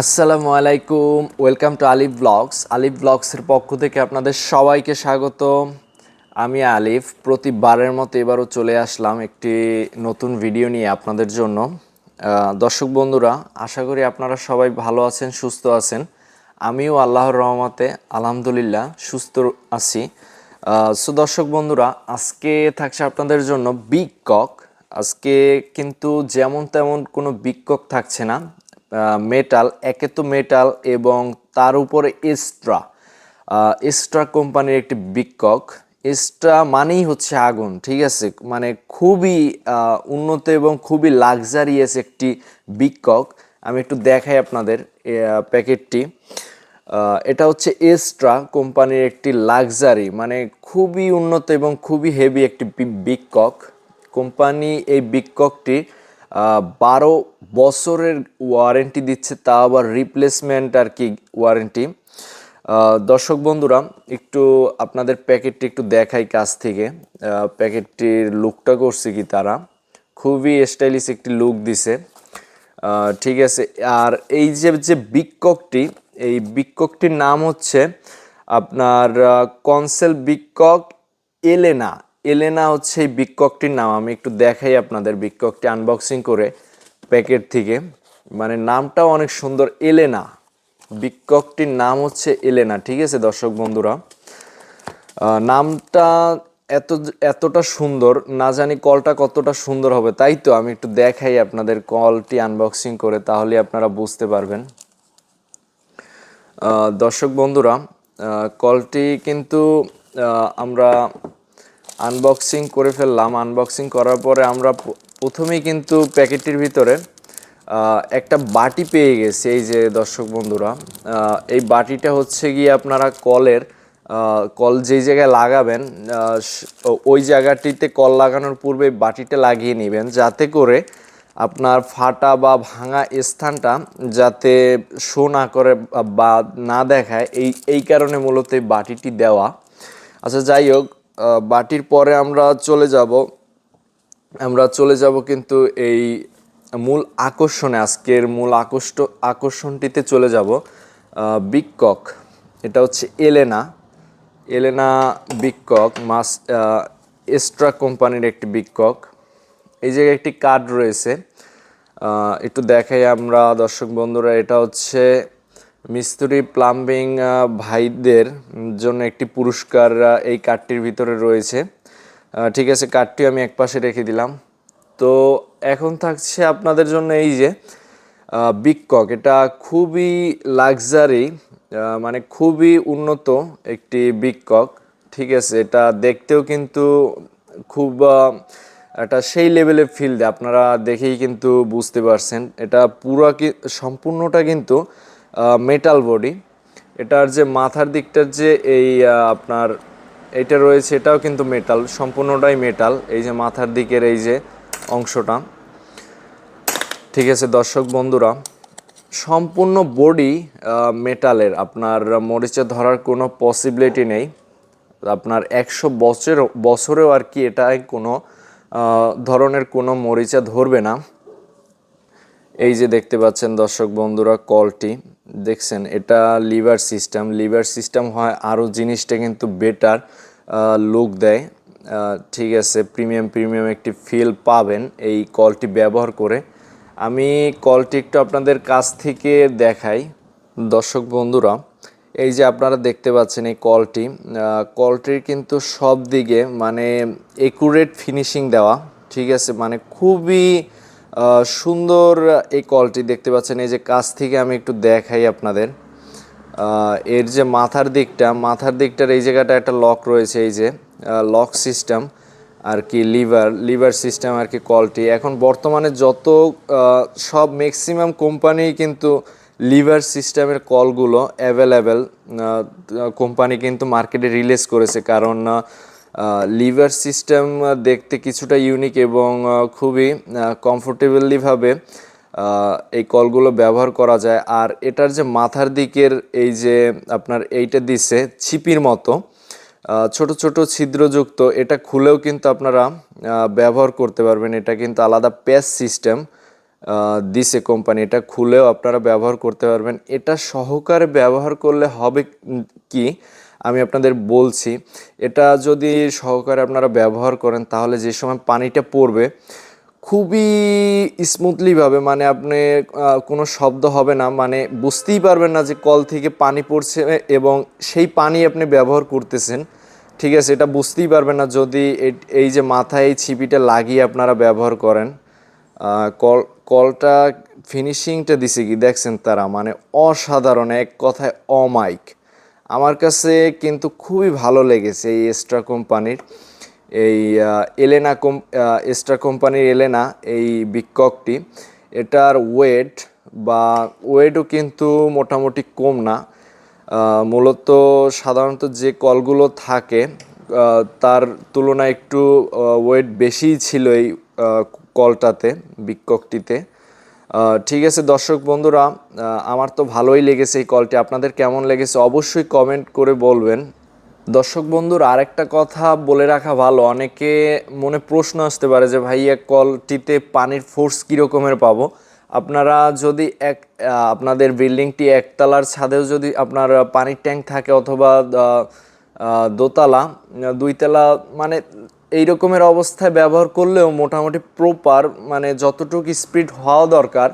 আসসালামু আলাইকুম welcome to Alif blogs আলিফ ব্লগসের পক্ষ থেকে আপনাদের সবাইকে স্বাগত আমি আলিফ, প্রতিবারের মতো এবারও চলে আসলাম একটি নতুন ভিডিও নিয়ে আপনাদের জন্য। দর্শক বন্ধুরা, আশা করি আপনারা সবাই ভালো আছেন, সুস্থ আছেন। আমিও আল্লাহর রহমতে, আলহামদুলিল্লাহ, সুস্থ আছি। সো দর্শক বন্ধুরা, আজকে থাকছে আপনাদের জন্য বিগ কক আজকে কিন্তু যেমন তেমন কোনো বিগ কক থাকছে না। মেটাল একে তো মেটাল এবং তার উপরে এস্ট্রা এস্ট্রা কোম্পানির একটি বিকক এস্ট্রা মানেই হচ্ছে আগুন, ঠিক আছে? মানে খুবই উন্নত এবং খুবই লাক্সারিয়াস একটি বিকক আমি একটু দেখাই আপনাদের প্যাকেটটি। এটা হচ্ছে এস্ট্রা কোম্পানির একটি লাক্সারি মানে খুবই উন্নত এবং খুবই হেভি একটি বিকক কোম্পানি এই বিককটি বারো বছরের ওয়ারেন্টি দিচ্ছে তা আবার রিপ্লেসমেন্ট আর কি ওয়ারেন্টি দর্শক বন্ধুরা, একটু আপনাদের প্যাকেটটি একটু দেখাই কাছ থেকে। প্যাকেটটির লুকটা করছে কি তারা? খুবই স্টাইলিশ একটি লুক দিছে। ঠিক আছে, আর এই যে যে বিককটি এই বিককটির নাম হচ্ছে আপনার কনসেল বিকক এলেনা। এলেনা হচ্ছে এই বিককটির নাম। আমি একটু দেখাই আপনাদের বিককটি আনবক্সিং করে প্যাকেট থেকে। মানে নামটাও অনেক সুন্দর, এলেনা। বিককটির নাম হচ্ছে এলেনা, ঠিক আছে দর্শক বন্ধুরা? নামটা এত, এতটা সুন্দর, না জানি কলটা কতটা সুন্দর হবে। তাই তো আমি একটু দেখাই আপনাদের কলটি আনবক্সিং করে তাহলে আপনারা বুঝতে পারবেন। দর্শক বন্ধুরা কলটি কিন্তু আমরা আনবক্সিং করে ফেললাম। আনবক্সিং করার পরে আমরা প্রথমেই কিন্তু প্যাকেটটির ভিতরে একটা বাটি পেয়ে গেছি এই যে দর্শক বন্ধুরা। এই বাটিটা হচ্ছে গিয়ে আপনারা কলের কল যেই জায়গায় লাগাবেন ওই জায়গাটিতে কল লাগানোর পূর্বে বাটিটা লাগিয়ে নেবেন। যাতে করে আপনার ফাটা বা ভাঙা স্থানটা যাতে শো না করে বা- না দেখায়। এই এই কারণে মূলত এই বাটিটি দেওয়া। আচ্ছা যাই হোক বাটির পরে আমরা চলে যাব। আমরা চলে যাব কিন্তু এই মূল আকর্ষণে, আজকের মূল আকর্ষ আকর্ষণটিতে চলে যাব বিগ কক এটা হচ্ছে এলেনা। এলেনা বিকক মাস এস্ট্রা কোম্পানির একটি বিকক এই জায়গায় একটি কার্ড রয়েছে। একটু দেখাই আমরা দর্শক বন্ধুরা, এটা হচ্ছে মিস্ত্রি প্লাম্বিং ভাইদের জন্য একটি পুরস্কার এই কার্ডটির ভিতরে রয়েছে। ঠিক আছে কার্ডটি আমি একপাশে রেখে দিলাম। তো এখন থাকছে আপনাদের জন্য এই যে বিগকক এটা খুবই লাক্সারি মানে খুবই উন্নত একটি বিগকক ঠিক আছে, এটা দেখতেও কিন্তু খুব একটা সেই লেভেলের ফিল দেয় আপনারা দেখেই কিন্তু বুঝতে পারছেন। এটা পুরো কি, সম্পূর্ণটা কিন্তু মেটাল বডি এটার যে মাথার দিকটার যে এই আপনার এটা রয়েছে, এটাও কিন্তু মেটাল সম্পূর্ণটাই মেটাল এই যে মাথার দিকের এই যে অংশটা। ঠিক আছে, দর্শক বন্ধুরা, সম্পূর্ণ বডি মেটালের আপনার মরিচে ধরার কোনো পসিবিলিটি নেই। আপনার একশো বছর বছরেও আর কি এটাই কোনো ধরনের কোনো মরিচা ধরবে না। এই যে দেখতে পাচ্ছেন দর্শক বন্ধুরা কলটি, দেখছেন এটা লিভার সিস্টেম। লিভার সিস্টেম হয় আরও জিনিসটা কিন্তু বেটার লুক দেয়। ঠিক আছে প্রিমিয়াম প্রিমিয়াম একটি ফিল পাবেন এই কলটি ব্যবহার করে। আমি কলটি একটু আপনাদের কাছ থেকে দেখাই। দর্শক বন্ধুরা, এই যে আপনারা দেখতে পাচ্ছেন এই কলটি কলটির কিন্তু সব দিকে মানে একুরেট ফিনিশিং দেওয়া, ঠিক আছে মানে খুবই সুন্দর এই কলটি দেখতে পাচ্ছেন। এই যে কাছ থেকে আমি একটু দেখাই আপনাদের। এর যে মাথার দিকটা, মাথার দিকটার এই জায়গাটা একটা লক রয়েছে, এই যে লক সিস্টেম আর কি লিভার লিভার সিস্টেম আর কি কলটি এখন বর্তমানে যত সব ম্যাক্সিমাম কোম্পানি কিন্তু লিভার সিস্টেমের কলগুলো অ্যাভেলেবেল কোম্পানি কিন্তু মার্কেটে রিলিজ করেছে। কারণ লিভার সিস্টেম দেখতে কিছুটা ইউনিক এবং খুবই কমফোর্টেবলিভাবে এই কলগুলো ব্যবহার করা যায়। আর এটার যে মাথার দিকের এই যে আপনার এইটা দিচ্ছে ছিপির মতো ছোট ছোট ছিদ্রযুক্ত, এটা খুলেও কিন্তু আপনারা ব্যবহার করতে পারবেন। এটা কিন্তু আলাদা প্যাচ সিস্টেম দিছে কোম্পানি এটা খুলেও আপনারা ব্যবহার করতে পারবেন। এটা সহকারে ব্যবহার করলে হবে কি? আমি আপনাদের বলছি, এটা যদি সহকারে আপনারা ব্যবহার করেন, তাহলে যে সময় পানিটা পড়বে, খুবই স্মুথলিভাবে মানে আপনি কোনো শব্দ হবে না মানে বুঝতেই পারবেন না যে কল থেকে পানি পড়ছে এবং সেই পানি আপনি ব্যবহার করতেছেন। ঠিক আছে, এটা বুঝতেই পারবেন না যদি এই যে মাথায় এই ছিপিটা লাগিয়ে আপনারা ব্যবহার করেন। কল, কলটা ফিনিশিংটা দিছে কি, দেখছেন তারা মানে অসাধারণ, এক কথায় অমাইক আমার কাছে কিন্তু খুবই ভালো লেগেছে এই এক্সট্রা কোম্পানির এই এলেনা কোম এস্ট্রা কোম্পানির এলেনা এই বিককটি এটার ওয়েট বা ওয়েটও কিন্তু মোটামুটি কম না। মূলত সাধারণত যে কলগুলো থাকে তার তুলনায় একটু ওয়েট বেশিই ছিল এই কলটাতে বিককটিতে আহ, ঠিক আছে দর্শক বন্ধুরা আমার তো ভালোই লেগেছে এই কলটি আপনাদের কেমন লেগেছে অবশ্যই কমেন্ট করে বলবেন। দর্শক বন্ধুর, আরেকটা কথা বলে রাখা ভালো, অনেকে মনে প্রশ্ন আসতে পারে যে, ভাইয়া কলটিতে পানির ফোর্স কীরকমের পাবো? আপনারা যদি এক আপনাদের বিল্ডিংটি একতলার ছাদেও যদি আপনার পানির ট্যাঙ্ক থাকে অথবা দোতলা, দুইতলা মানে এই রকমের অবস্থায় ব্যবহার করলেও মোটামুটি প্রপার মানে যতটুকু স্পিড হওয়া দরকার,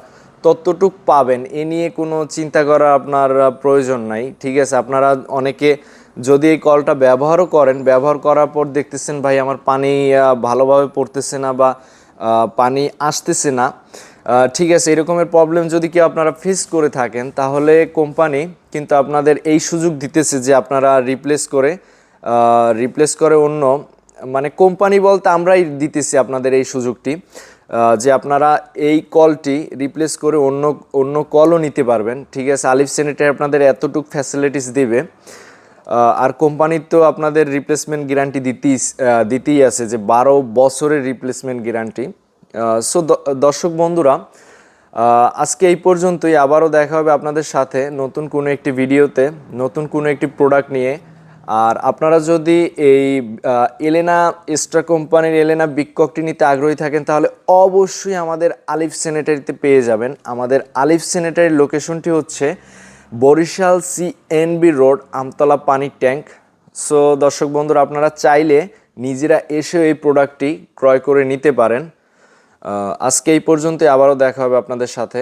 ততটুক পাবেন। এ নিয়ে কোনো চিন্তা করা আপনার প্রয়োজন নাই, ঠিক আছে? আপনারা অনেকে যদি এই কলটা ব্যবহারও করেন, ব্যবহার করার পর দেখতেছেন, ভাই, আমার পানি ভালোভাবে পড়তেছে না বা পানি আসতেছে না। ঠিক আছে এরকমের প্রবলেম যদি কেউ আপনারা ফেস করে থাকেন, তাহলে কোম্পানি কিন্তু আপনাদের এই সুযোগ দিতেছে যে আপনারা রিপ্লেস করে রিপ্লেস করে অন্য মানে কোম্পানি বলতে আমরাই দিতেছি আপনাদের এই সুযোগটি যে আপনারা এই কলটি রিপ্লেস করে অন্য অন্য কলও নিতে পারবেন। ঠিক আছে, আলিফ সেনেটারি আপনাদের এতটুক ফ্যাসিলিটিস দিবে। আর কোম্পানির তো আপনাদের রিপ্লেসমেন্ট গ্যারান্টি দিতেই দিতেই আছে যে বারো বছরের রিপ্লেসমেন্ট গ্যারান্টি সো দর্শক বন্ধুরা আজকে এই পর্যন্তই। আবারও দেখা হবে আপনাদের সাথে নতুন কোনো একটি ভিডিওতে নতুন কোনো একটি প্রোডাক্ট নিয়ে। আর আপনারা যদি এই এলেনা এক্সট্রা কোম্পানির এলেনা বিককটি নিতে আগ্রহী থাকেন, তাহলে অবশ্যই আমাদের আলিফ সেনেটারিতে পেয়ে যাবেন। আমাদের আলিফ সেনেটারির লোকেশনটি হচ্ছে বরিশাল সিএনবি রোড, আমতলা পানির ট্যাঙ্ক। সো দর্শক বন্ধুরা, আপনারা চাইলে নিজেরা এসেও এই প্রোডাক্টটি ক্রয় করে নিতে পারেন। আজকে এই পর্যন্তই, আবারও দেখা হবে আপনাদের সাথে।